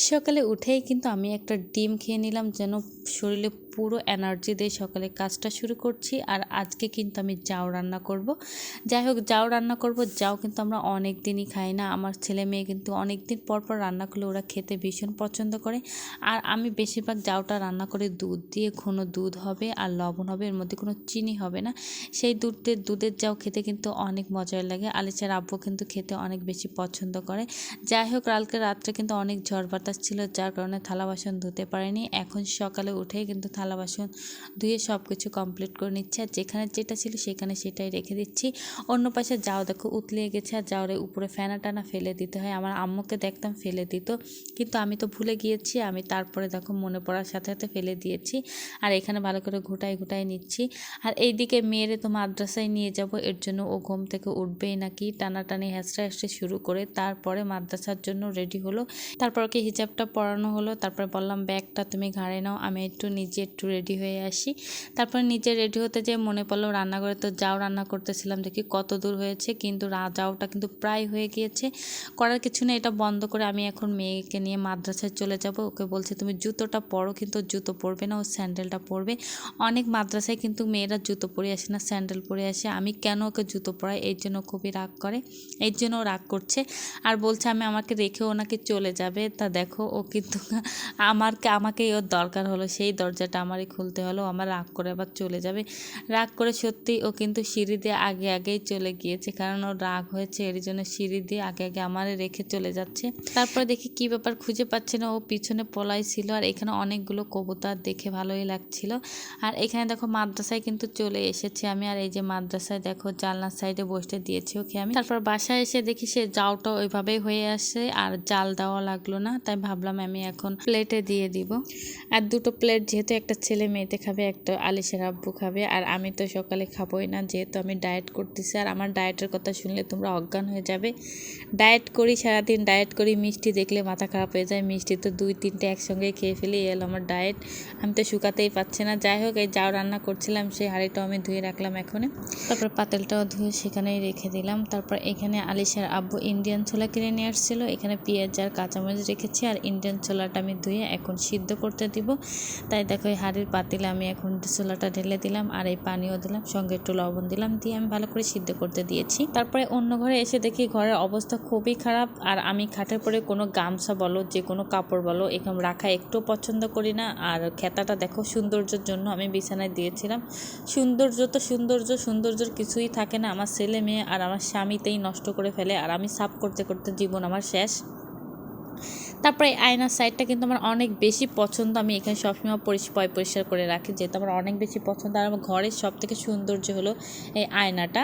সকালে উঠেই কিন্তু আমি একটা ডিম খেয়ে নিলাম যেন শরীরে পুরো এনার্জি দিয়ে সকালে কাজটা শুরু করছি আর আজকে কিন্তু আমি জাউ রান্না করব। যাই হোক, যাও রান্না করব, যাও কিন্তু আমরা অনেক দিনই খাই না। আমার ছেলে মেয়ে কিন্তু অনেক দিন পর পর রান্না করলে ওরা খেতে ভীষণ পছন্দ করে। আর আমি বেশিরভাগ জাউটা রান্না করে দুধ দিয়ে, ঘন দুধ হবে আর লবণ হবে, এর মধ্যে কোনো চিনি হবে না। সেই দুধের দুধের জাউ খেতে কিন্তু অনেক মজার লাগে। আলিচার আব্বু কিন্তু খেতে অনেক বেশি পছন্দ করে। যাই হোক, কালকে রাত্রে কিন্তু অনেক ঝড় বাতাস ছিল, যার কারণে থালা বাসন ধুতে পারেনি। এখন সকালে উঠেই কিন্তু থালা বাসন ধুয়ে সব কিছু কমপ্লিট করে নিচ্ছে আর যেখানে যেটা ছিল সেখানে সেটাই রেখে দিচ্ছি। অন্য পাশে যাও, দেখো উতলিয়ে গেছে আর যাওয়ারে উপরে ফেনা টানা ফেলে দিতে হয়। আমার আম্মুকে দেখতাম ফেলে দিত, কিন্তু আমি তো ভুলে গিয়েছি। আমি তারপরে দেখো মনে পড়ার সাথে সাথে ফেলে দিয়েছি আর এখানে ভালো করে ঘুটাই ঘুটাই নিচ্ছি। আর এইদিকে মেয়েরে তো মাদ্রাসায় নিয়ে যাব, এর জন্য ও ঘুম থেকে উঠবেই নাকি? টানাটানি হ্যাঁচড়া হ্যাঁচড়ে শুরু করে তারপরে মাদ্রাসার জন্য রেডি হলো। তারপর ওকে হিজাবটা পরানো হলো। তারপর বললাম, ব্যাগটা তুমি ঘাড়ে নাও, আমি একটু নিজে একটু রেডি হয়ে আসি। তারপর নিজে রেডি হতে যেয়ে মনে পড়ল রান্নাঘরে তো যাও রান্না করতেছিলাম, দেখি কত দূর হয়েছে, কিন্তু যাওটা কিন্তু প্রায় হয়ে গিয়েছে। করার কিছু নেই, এটা বন্ধ করে আমি এখন মেয়েকে নিয়ে মাদ্রাসায় চলে যাব। ওকে বলছে, তুমি জুতোটা পরো, কিন্তু জুতো পরবে না, ও স্যান্ডেলটা পরবে। অনেক মাদ্রাসায় কিন্তু মেয়েরা জুতো পরে আসে না, স্যান্ডেল পরে আসে। আমি কেন ওকে জুতো পরাই? এর জন্য খুবই রাগ করে, এর জন্য রাগ করছে। আর বলছে, আমি আমাকে রেখে ওনাকে চলে যাবে। তা দেখো, ও কিন্তু আমার আমাকেই ওর দরকার হলো, সেই দরজাটা আমারই খুলতে হলো, আমার রাগ করে আবার চলে যাবে। রাগ করে সত্যি ও কিন্তু সিঁড়ি দিয়ে আগে আগেই চলে গিয়েছে, কারণ ওর রাগ হয়েছে, এর জন্য সিঁড়ি দিয়ে আগে আগে আমারে রেখে চলে যাচ্ছে। তারপরে দেখি কি ব্যাপার খুঁজে পাচ্ছে না, ও পিছনে পলাই ছিল আর এখানে অনেকগুলো কবুতর দেখে ভালোই লাগছিল। আর এখানে দেখো মাদ্রাসায় কিন্তু চলে এসেছে আমি, আর এই যে মাদ্রাসায় দেখো জানলার সাইডে বসতে দিয়েছি ওকে আমি। তারপর বাসায় এসে দেখি সে জাউটা ওইভাবেই হয়ে আসে আর জাল দেওয়া লাগল না, তাই ভাবলাম আমি এখন প্লেটে দিয়ে দিব। আর দুটো প্লেট যেহেতু একটা ছেলে মেয়েতে খাবে, একটা আলিশের আব্বু খাবে, আর আমি তো সকালে খাবোই না, যেহেতু আমি ডায়েট করতেছি। আর আমার ডায়েটের কথা শুনলে তোমরা অজ্ঞান হয়ে যাবে। ডায়েট করি সারাদিন ডায়েট করি, মিষ্টি দেখলে মাথা খারাপ হয়ে যায়। মিষ্টি তো দুই, তিনটে একসঙ্গে খেয়ে ফেলি এলো আমার ডায়েট আমি তো শুকাতেই পাচ্ছি না। যাই হোক, এই যাও রান্না করছিলাম, সেই হাঁড়িটাও আমি ধুয়ে রাখলাম এখনে তারপর পাতেলটাও ধুয়ে সেখানেই রেখে দিলাম। তারপর এখানে আলিশার আব্বু ইন্ডিয়ান ছোলা কিনে নিয়ে আসছিল। এখানে পেঁয়াজ আর কাঁচামরিচ রেখেছি, আর ইন্ডিয়ান ছোলাটা আমি ধুয়ে এখন সিদ্ধ করতে দিব। তাই দেখো হাঁড়ির পাতিলে আমি এখন ছোলাটা ঢেলে দিলাম আর এই পানিও দিলাম, সঙ্গে একটু লবণ দিলাম, দিয়ে আমি ভালো করে সিদ্ধ করতে দিয়েছি। তারপরে অন্য ঘরে এসে দেখি ঘরের অবস্থা খুবই খারাপ আর আমি খাটের পরে কোনো গামছা বলো, যে কোনো কাপড় বলো, এরকম রাখা একটু পছন্দ করি না। আর খেতাটা দেখো সৌন্দর্যের জন্য আমি বিছানায় দিয়েছিলাম। সৌন্দর্য তো সৌন্দর্য, সৌন্দর্যর কিছুই থাকে না। আমার ছেলে মেয়ে আর আমার স্বামীতেই নষ্ট করে ফেলে আর আমি সাফ করতে করতে জীবন আমার শেষ। তারপরে আয়নার সাইডটা কিন্তু আমার অনেক বেশি পছন্দ। আমি এখানে সবসময় পরিষ্কার পরিষ্কার করে রাখি, যেহেতু আমার অনেক বেশি পছন্দ। আর আমার ঘরের সব থেকে সৌন্দর্য হলো এই আয়নাটা।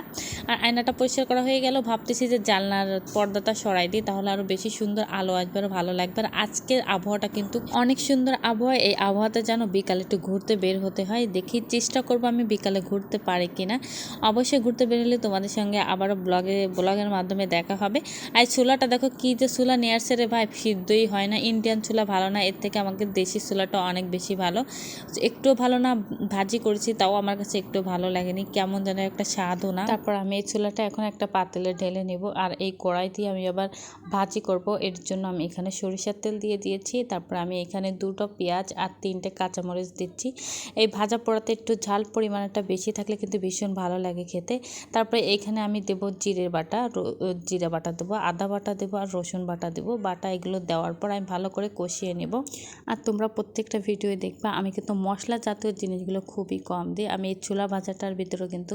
আর আয়নাটা পরিষ্কার করা হয়ে গেল। ভাবতেছি যে জানলার পর্দাটা সরাই দিই, তাহলে আরও বেশি সুন্দর আলো আসবে আরও ভালো লাগবে। আর আজকের আবহাওয়াটা কিন্তু অনেক সুন্দর আবহাওয়া। এই আবহাওয়াতে যেন বিকালে একটু ঘুরতে বের হতে হয়। দেখি চেষ্টা করব আমি বিকালে ঘুরতে পারি কিনা। অবশ্যই ঘুরতে বের হলে তোমাদের সঙ্গে আবারও ব্লগে ব্লগের মাধ্যমে দেখা হবে। আর চুলাটা দেখো কী যে চুলা নিয়ে আসছে রে ভাই। সিদ্ধই হয় না, ইন্ডিয়ান ছোলা ভালো না, এর থেকে আমাকে দেশি ছোলাটা অনেক বেশি ভালো। একটু ভালো না, ভাজি করেছি, তাও আমার কাছে একটু ভালো লাগেনি, কেমন যেন একটা স্বাদও না। তারপর আমি এই ছোলাটা এখন একটা পাতিলে ঢেলে নেব, আর এই কড়াই দিয়ে আমি আবার ভাজি করব, এর জন্য আমি এখানে সরিষার তেল দিয়ে দিয়েছি, তারপর আমি এখানে দুটো পেঁয়াজ আর তিনটে কাঁচামরিচ দিচ্ছি। এই ভাজা পোড়াতে একটু ঝাল পরিমাণটা বেশি থাকলে কিন্তু ভীষণ ভালো লাগে খেতে। তারপরে এখানে আমি দেব জিরের বাটা জিরা বাটা দেবো, আদা বাটা দেবো আর রসুন বাটা দেবো, বাটা এগুলো দেওয়ার পর আমি ভালো করে কষিয়ে নেব। আর তোমরা প্রত্যেকটা ভিডিও দেখবা, আমি কিন্তু মশলা জাতীয় জিনিসগুলো খুবই কম দিই। আমি এই ছোলা ভাজাটার ভিতরেও কিন্তু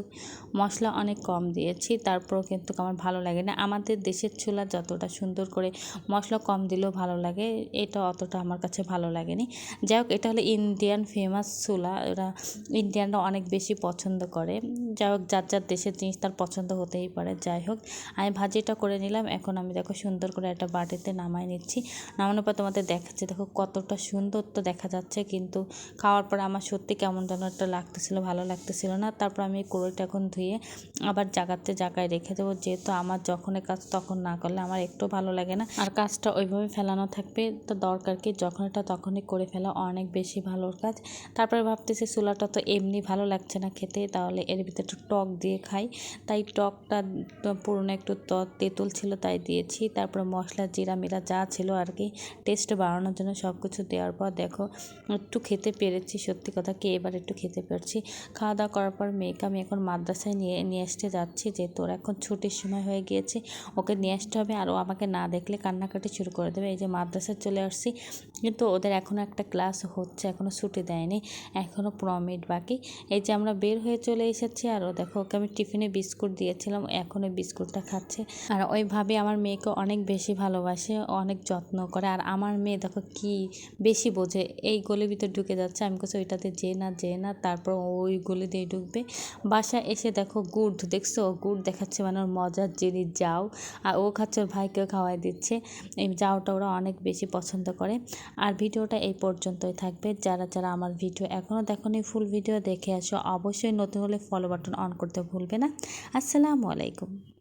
মশলা অনেক কম দিয়েছি, তারপরও কিন্তু আমার ভালো লাগে না। আমাদের দেশের ছোলা যতটা সুন্দর করে মশলা কম দিলেও ভালো লাগে, এটা অতটা আমার কাছে ভালো লাগেনি। যাই হোক, এটা হলো ইন্ডিয়ান ফেমাস ছোলা, ওরা ইন্ডিয়ানরা অনেক বেশি পছন্দ করে। যাই হোক, যার যার দেশের জিনিস তার পছন্দ হতেই পারে। যাই হোক, আমি ভাজিটা করে নিলাম, এখন আমি দেখো সুন্দর করে একটা বাটিতে নামাই নিচ্ছি। নামানোর পর তোমাদের দেখাচ্ছে, দেখো কতটা সুন্দর তো দেখা যাচ্ছে, কিন্তু খাওয়ার পরে আমার সত্যি কেমন যেন একটা লাগতেছিল, ভালো লাগতেছিল না। তারপর আমি কড়ইটা এখন ধুয়ে আবার জাগাতে জায়গায় রেখে দেবো। যেহেতু আমার যখনই কাজ তখন না করলে আমার একটু ভালো লাগে না। আর কাজটা ওইভাবে ফেলানো থাকবে, তো দরকার কি যখন এটা তখনই করে ফেলা অনেক বেশি ভালো কাজ। তারপরে ভাবতেছি চুলাটা তো এমনি ভালো লাগছে না খেতে, তাহলে এর ভিতরে একটু টক দিয়ে খাই। তাই টকটা পুরনো একটু তেঁতুল ছিল তাই দিয়েছি। তারপরে মশলা, জিরা, মিরা যা ছিল আর কি টেস্ট বাড়ানোর জন্য সব কিছু দেওয়ার পর দেখো, একটু খেতে পেরেছি, সত্যি কথা কি এবার একটু খেতে পেরেছি। খাওয়া দাওয়া করার পর মেয়েকে আমি এখন মাদ্রাসায় নিয়ে নিয়ে আসতে যাচ্ছি যে তোর এখন ছুটির সময় হয়ে গিয়েছে। ওকে নিয়ে আসতে হবে আর ও আমাকে না দেখলে কান্নাকাটি শুরু করে দেবে। এই যে মাদ্রাসায় চলে আসছি, কিন্তু ওদের এখনও একটা ক্লাস হচ্ছে, এখনও ছুটি দেয়নি, এখনও পনেরো মিনিট বাকি। এই যে আমরা বের হয়ে চলে এসেছি আর ও দেখো, ওকে আমি টিফিনে বিস্কুট দিয়েছিলাম, এখন ওই বিস্কুটটা খাচ্ছে। আর ওইভাবে আমার মেয়েকে অনেক বেশি ভালোবাসে, অনেক যত্ন করে। আর আমার মেয়ে দেখো কি বেশি বোঝে, এই গলির ভিতর ঢুকে যাচ্ছে। আমি কাছে ওইটাতে যে না যে না, তারপর ওই গলি দিয়ে ঢুকবে। বাসায় এসে দেখো গুড়, দেখছ? গুড় দেখাচ্ছে মানে ওর মজার জিনিস, যাও। আর ও খাচ্ছে, ওর ভাইকেও খাওয়াই দিচ্ছে। এই যাওটা ওরা অনেক বেশি পছন্দ করে। আর ভিডিওটা এই পর্যন্তই থাকবে। যারা যারা আমার ভিডিও এখনও দেখোনি, ফুল ভিডিও দেখে আসো। অবশ্যই নতুন হলে ফলো বাটন অন করতে ভুলবে না। আসসালামু আলাইকুম।